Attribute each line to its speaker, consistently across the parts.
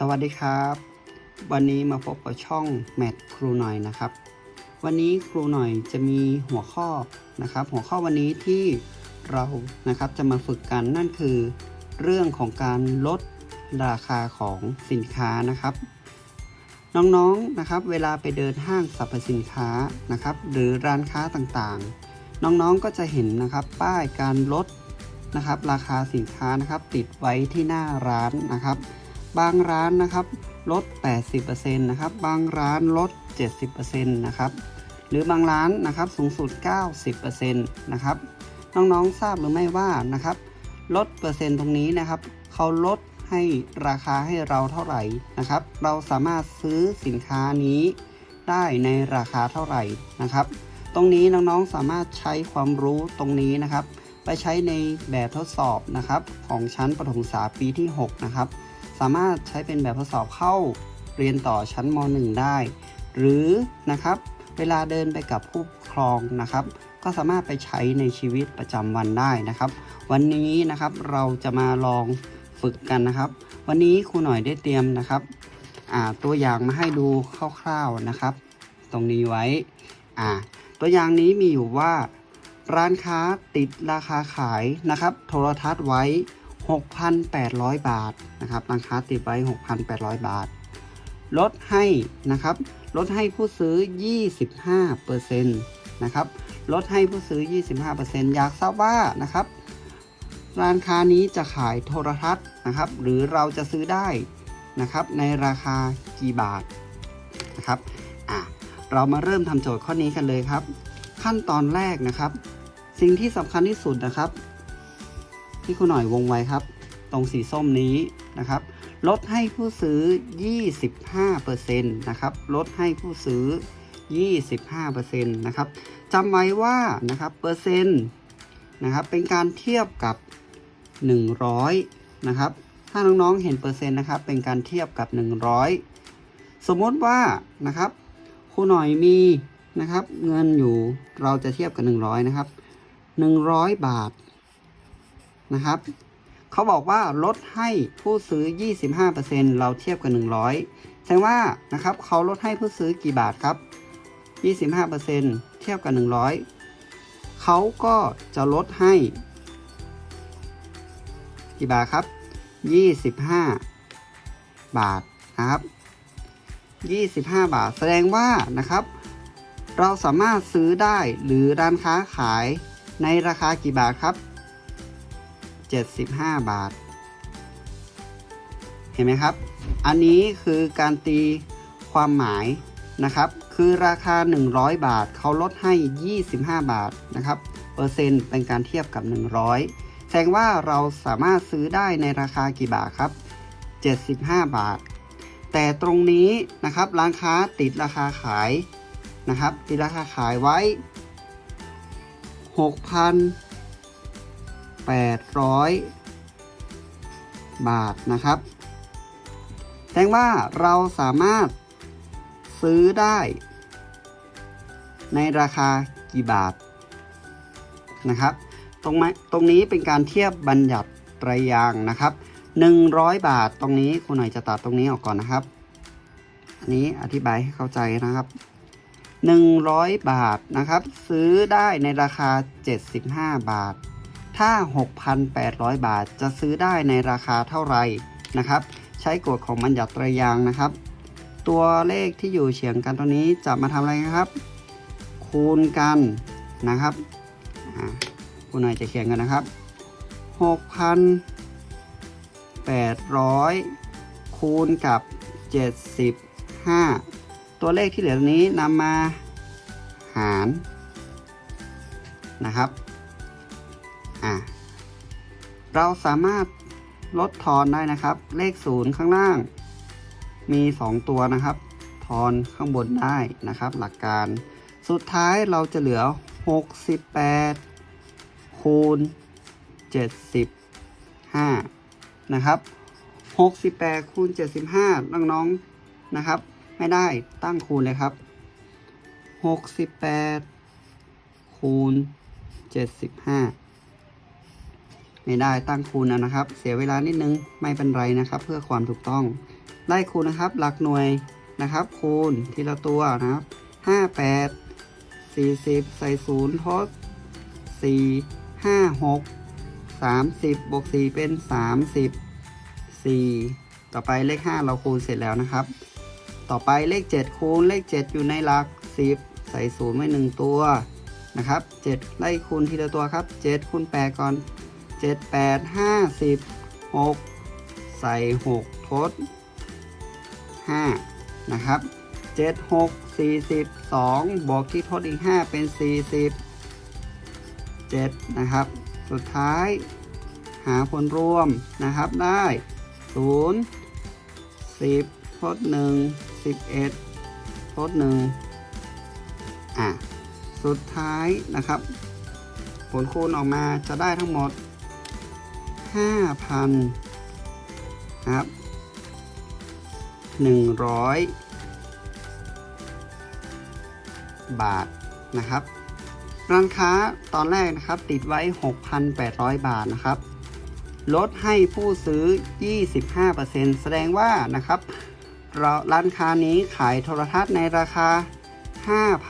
Speaker 1: สวัสดีครับ วันนี้มาพบกับช่องแมทครูหน่อยนะครับ วันนี้ครูหน่อยจะมีหัวข้อนะครับ หัวข้อวันนี้ที่เรานะครับจะมาฝึกกันนั่นคือ เรื่องของการลดราคาของสินค้านะครับ น้องๆนะครับ เวลาไปเดินห้างสรรพสินค้านะครับ หรือร้านค้าต่างๆ น้องๆก็จะเห็นนะครับป้ายการลดนะครับ ราคาสินค้านะครับ ติดไว้ที่หน้าร้านนะครับ บางร้านนะครับลด 80%นะครับ บางร้านลด 70%นะครับ หรือบางร้านนะครับสูงสุด 90%นะครับ น้องๆทราบหรือไม่ว่านะครับ ลดเปอร์เซ็นต์ตรงนี้นะครับ เขาลดให้ราคาให้เราเท่าไหร่นะครับ เราสามารถซื้อสินค้านี้ได้ในราคาเท่าไหร่นะครับ ตรงนี้น้องๆสามารถใช้ความรู้ตรงนี้นะครับ ไปใช้ในแบบทดสอบนะครับของชั้นประถมศึกษาปีที่ 6 นะครับ สามารถใช้เป็นแบบทดสอบเข้าเรียนต่อชั้นม .1 ได้ หรือนะครับเวลาเดินไปกับผู้ปกครองนะครับ ก็สามารถไปใช้ในชีวิตประจำวันได้นะครับ วันนี้นะครับเราจะมาลองฝึกกันนะครับ วันนี้ครูหน่อยได้เตรียมนะครับตัวอย่างมาให้ดูคร่าวๆนะครับ ตรงนี้ไว้ตัวอย่างนี้มีอยู่ว่า ร้านค้าติดราคาขายนะครับ โทรทัศน์ไว้ 6,800 บาทนะครับร้านค้าติดไว้ 6,800 บาท ลดให้นะครับ ลดให้ผู้ซื้อ 25%นะครับ ลดให้ผู้ซื้อ 25%อยากทราบว่านะครับ ร้านค้านี้จะขายโทรทัศน์นะครับ หรือเราจะซื้อได้นะครับ ในราคากี่บาทนะครับอะเรามาเริ่มทำโจทย์ข้อนี้กันเลยครับ ขั้นตอนแรกนะครับ สิ่งที่สำคัญที่สุดนะครับ ที่คุณหน่อยวงไว้ครับ ตรงสีส้มนี้นะครับ ลดให้ผู้ซื้อ 25%นะครับ ลดให้ผู้ซื้อ 25%นะครับจำไว้ว่านะครับเปอร์เซ็นต์นะครับเป็นการเทียบกับ 100 นะครับ ถ้าน้องๆเห็นเปอร์เซ็นต์นะครับ เป็นการเทียบกับ 100 สมมติว่านะครับครูหน่อยมีนะครับ เงินอยู่เราจะเทียบกับ 100 นะครับ 100 บาท นะครับ เขาบอกว่าลดให้ผู้ซื้อ 25%เราเทียบกับ 100 แสดงว่านะครับเขาลดให้ผู้ซื้อกี่บาทครับ 25%เทียบกับ 100 เขาก็จะลดให้กี่บาทครับ 25 บาทนะครับ 25 บาท แสดงว่านะครับ เราสามารถซื้อได้หรือร้านค้าขายในราคากี่บาทครับ 75 บาท เห็นไหมครับ อันนี้คือการตีความหมายนะครับ คือราคา 100 บาทเขาลดให้ 25 บาทนะครับ เปอร์เซ็นต์เป็นการเทียบกับ 100 แสดงว่าเราสามารถซื้อได้ในราคากี่บาทครับ 75 บาท แต่ตรงนี้นะครับร้านค้าติดราคาขายนะครับติดราคาขายไว้ 800 บาทนะครับแสดงว่าเราสามารถซื้อได้ ในราคากี่บาทนะครับ ตรงไหมตรงนี้เป็นการเทียบบัญญัติไตรยางนะครับ 100 บาทตรงนี้คุณหน่อยจะตัดตรงนี้ออกก่อนนะครับ อันนี้อธิบายให้เข้าใจนะครับ 100 บาทนะครับ ซื้อได้ในราคา 75 บาท ถ้า 6,800 บาทจะซื้อได้ในราคาเท่าไหร่นะครับ ใช้กฎของบัญญัติตรยางนะครับ ตัวเลขที่อยู่เฉียงกันตรงนี้จะมาทำอะไรครับ คูณกันนะครับคุณหน่อยจะเขียนกันนะครับ 6,800 คูณกับ 75 ตัวเลขที่เหลือตรงนี้นำมาหารนะครับ อ่าเราสามารถลดทอนได้นะครับ เลขศูนย์ข้างล่าง มี 2 ตัวนะครับ ทอนข้างบนได้นะครับ หลักการ สุดท้ายเราจะเหลือ 68 คูณ 75 นะครับ 68 คูณ 75 น้องๆนะครับ ไม่ได้ตั้งคูณเลยครับ 68 คูณ 75 ไม่ได้ตั้งคูณนะครับ เสียเวลานิดนึงไม่เป็นไรนะครับ เพื่อความถูกต้องไล่คูณนะครับ หลักหน่วยนะครับ คูณทีละตัวนะครับห้าแปดสี่สิบใส่ศูนย์ทดสี่ห้าหกสามสิบบวกสี่เป็นสามสิบสี่ต่อไปเลขห้าเราคูณเสร็จแล้วนะครับ ต่อไปเลข7คูณเลข7อยู่ในหลัก10ใส่ศูนย์ไว้1ตัวนะครับ7ไล่คูณทีละตัวครับ7คูณ8ก่อน 7 8 50 6ใส่6ทด5นะครับ7 6 40 2บวกที่ทดอีก5เป็น40 7นะครับ สุดท้ายหาผลรวมนะครับได้0 10ทด1 11ทด1อะสุดท้ายนะครับ ผลคูณออกมาจะได้ทั้งหมด 5,000นครับ100 บาทนะครับ ร้านค้าตอนแรกนะครับติดไว้ 6,800 บาทนะครับ ลดให้ผู้ซื้อ 25%แสดงว่านะครับเราร้านค้านี้ขายโทรทัศน์ในราคา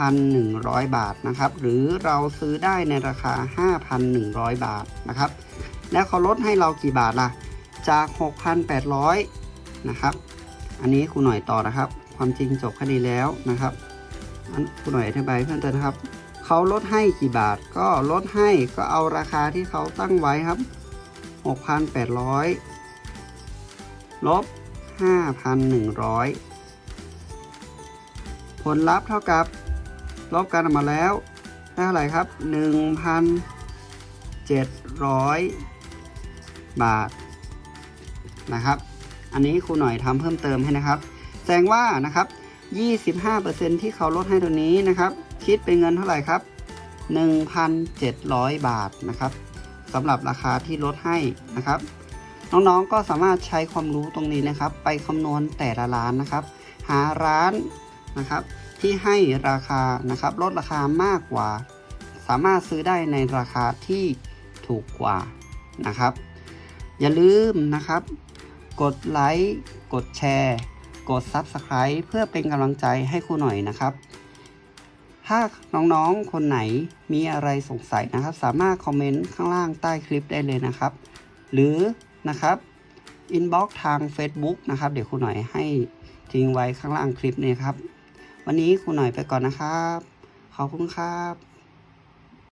Speaker 1: 5,100 บาทนะครับ หรือเราซื้อได้ในราคา 5,100 บาทนะครับ แล้วเขาลดให้เรากี่บาทล่ะ จาก 6,800 นะครับ อันนี้ครูหน่อยต่อนะครับ ความจริงจบคดีแล้วนะครับอันครูหน่อยอธิบายเพิ่มเติมนะครับ เขาลดให้กี่บาท ก็ลดให้ก็เอาราคาที่เขาตั้งไว้ครับ 6,800 ลบ 5,100 ผลลัพธ์เท่ากับ ลบกันออกมาแล้วได้เท่าไหร่ครับ1,700 บาทนะครับ อันนี้ครูหน่อยทำเพิ่มเติมให้นะครับ แสดงว่านะครับ 25%ที่เขาลดให้ตัวนี้นะครับ คิดเป็นเงินเท่าไหร่ครับ 1,700 บาทนะครับสำหรับราคาที่ลดให้นะครับ น้องๆก็สามารถใช้ความรู้ตรงนี้นะครับ ไปคำนวณแต่ละร้านนะครับ หาร้านนะครับ ที่ให้ราคานะครับ ลดราคามากกว่า สามารถซื้อได้ในราคาที่ถูกกว่านะครับ อย่าลืมนะครับ กดไลค์กดแชร์ กด Subscribe เพื่อเป็นกำลังใจให้ครูหน่อยนะครับ ถ้าน้องๆคนไหนมีอะไรสงสัยนะครับ สามารถคอมเมนต์ข้างล่างใต้คลิปได้เลยนะครับ หรือนะครับอินบ็อกทาง Facebook นะครับ เดี๋ยวครูหน่อยให้ทิ้งไว้ข้างล่างคลิปนี้ครับ วันนี้ครูหน่อยไปก่อนนะครับ ขอบคุณครับ